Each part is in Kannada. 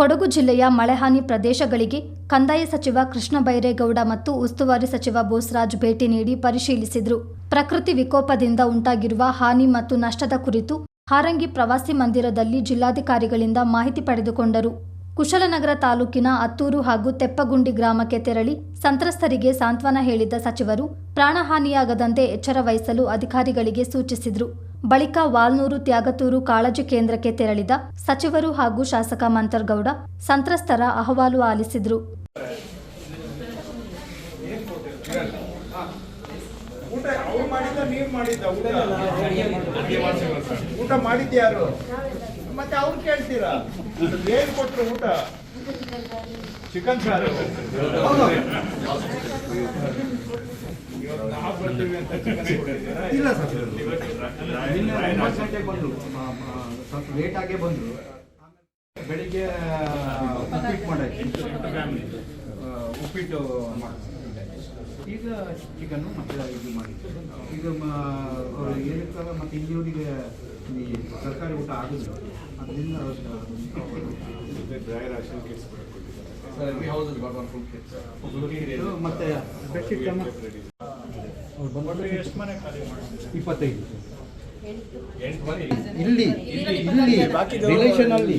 ಕೊಡಗು ಜಿಲ್ಲೆಯ ಮಳೆಹಾನಿ ಪ್ರದೇಶಗಳಿಗೆ ಕಂದಾಯ ಸಚಿವ ಕೃಷ್ಣ ಬೈರೇಗೌಡ ಮತ್ತು ಉಸ್ತುವಾರಿ ಸಚಿವ ಬೋಸರಾಜ್ ಭೇಟಿ ನೀಡಿ ಪರಿಶೀಲಿಸಿದರು. ಪ್ರಕೃತಿ ವಿಕೋಪದಿಂದ ಉಂಟಾಗಿರುವ ಹಾನಿ ಮತ್ತು ನಷ್ಟದ ಕುರಿತು ಹಾರಂಗಿ ಪ್ರವಾಸಿ ಮಂದಿರದಲ್ಲಿ ಜಿಲ್ಲಾಧಿಕಾರಿಗಳಿಂದ ಮಾಹಿತಿ ಪಡೆದುಕೊಂಡರು. ಕುಶಲನಗರ ತಾಲೂಕಿನ ಅತ್ತೂರು ಹಾಗೂ ತೆಪ್ಪಗುಂಡಿ ಗ್ರಾಮಕ್ಕೆ ತೆರಳಿ ಸಂತ್ರಸ್ತರಿಗೆ ಸಾಂತ್ವನ ಹೇಳಿದ ಸಚಿವರು, ಪ್ರಾಣಹಾನಿಯಾಗದಂತೆ ಎಚ್ಚರ ವಹಿಸಲು ಅಧಿಕಾರಿಗಳಿಗೆ ಸೂಚಿಸಿದರು. ಬಳಿಕ ವಾಲ್ನೂರು ತ್ಯಾಗತೂರು ಕಾಳಜಿ ಕೇಂದ್ರಕ್ಕೆ ತೆರಳಿದ ಸಚಿವರು ಹಾಗೂ ಶಾಸಕ ಮಂತರ್ಗೌಡ ಸಂತ್ರಸ್ತರ ಅಹವಾಲು ಆಲಿಸಿದರು. ಊಟ ಮಾಡಿದ್ಯಾರು ಮತ್ತೆ ಅವ್ರು ಕೇಳ್ತೀರಾ? ಏನ್ ಕೊಟ್ರು ಊಟ? ಚಿಕನ್ ಸಾರು? ಇಲ್ಲ ಸರ್. ನಿನ್ನೆ ಒಂಬತ್ತು ಗಂಟೆಗೆ ಸ್ವಲ್ಪ ಲೇಟ್ ಆಗೇ ಬಂದರು. ಬೆಳಿಗ್ಗೆ ಉಪ್ಪಿಟ್ಟು ಆ, ಉಪ್ಪಿಟ್ಟು ಮಾಡಿ ಈಗ ಚಿಕನ್ನು ಮತ್ತೆ ಇದು ಮಾಡಿದ್ದು ಈಗ ಅವರು ಏನಕ್ಕಲ್ಲ ಮತ್ತೆ ಇಲ್ಲಿಯವರಿಗೆ ಈ ಸರ್ಕಾರಿ ಊಟ ಆಗಿದ್ರು ಅದರಿಂದ ಡ್ರೈ ರಾಷನ್ ಕೇಸ್ ಇದು ಮತ್ತೆ ಇಪ್ಪತ್ತೈದು. ಇಲ್ಲಿ. ಇಲ್ಲಿ ರಿಲೇಷನ್ ಅಲ್ಲಿ.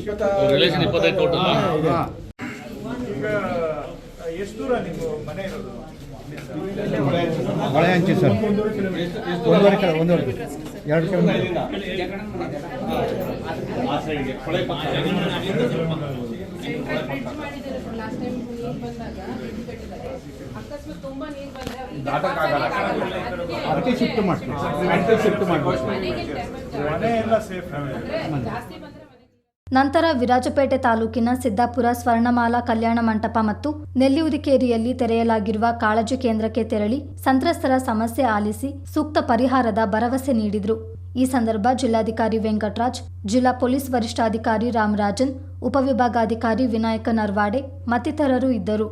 ಎಷ್ಟು ದೂರ ನೀವು ಮನೆ ಇರೋದು? ಹೊಳೆ ಹಂಚಿ ಸರ್. ಒಂದೂವರೆ ಕಿಲೋ ಒಂದೂವರೆ ಎರಡು ಕಿಲೋಮೀಟರ್ ಲಾಸ್ಟ್ ಟೈಮ್ ನೀರು ಬಂದಾಗ ಬ್ರಿಡ್ಜ್ ಕಟ್ಟಿದ್ದಾರೆ ಅಕಸ್ಮಾತ್ ತುಂಬಾ ನೀರು ಬಂದ್ರೆ ಅವ್ರಿಗೆ ಅದಕ್ಕೆ ಶಿಫ್ಟ್ ಮಾಡ್ತೀವಿ. ಮೆಂಟಲ್ ಶಿಫ್ಟ್ ಮಾಡ್ಬೇಕು ಮನೆ ಎಲ್ಲ ಸೇಫ್ ಅಂದ್ರೆ ಜಾಸ್ತಿ ಬಂದ್ರೆ ನಂತರ ವಿರಾಜಪೇಟೆ ತಾಲೂಕಿನ ಸಿದ್ದಾಪುರ ಸ್ವರ್ಣಮಾಲಾ ಕಲ್ಯಾಣ ಮಂಟಪ ಮತ್ತು ನೆಲ್ಲಿಯುದಿಕೇರಿಯಲ್ಲಿ ತೆರೆಯಲಾಗಿರುವ ಕಾಳಜಿ ಕೇಂದ್ರಕ್ಕೆ ತೆರಳಿ ಸಂತ್ರಸ್ತರ ಸಮಸ್ಯೆ ಆಲಿಸಿ ಸೂಕ್ತ ಪರಿಹಾರದ ಭರವಸೆ ನೀಡಿದರು. ಈ ಸಂದರ್ಭ ಜಿಲ್ಲಾಧಿಕಾರಿ ವೆಂಕಟರಾಜ್ ಜಿಲ್ಲಾ ಪೊಲೀಸ್ ವರಿಷ್ಠಾಧಿಕಾರಿ ರಾಮರಾಜನ್ ಉಪವಿಭಾಗಾಧಿಕಾರಿ ವಿನಾಯಕ ನರ್ವಾಡೆ ಮತ್ತಿತರರು ಇದ್ದರು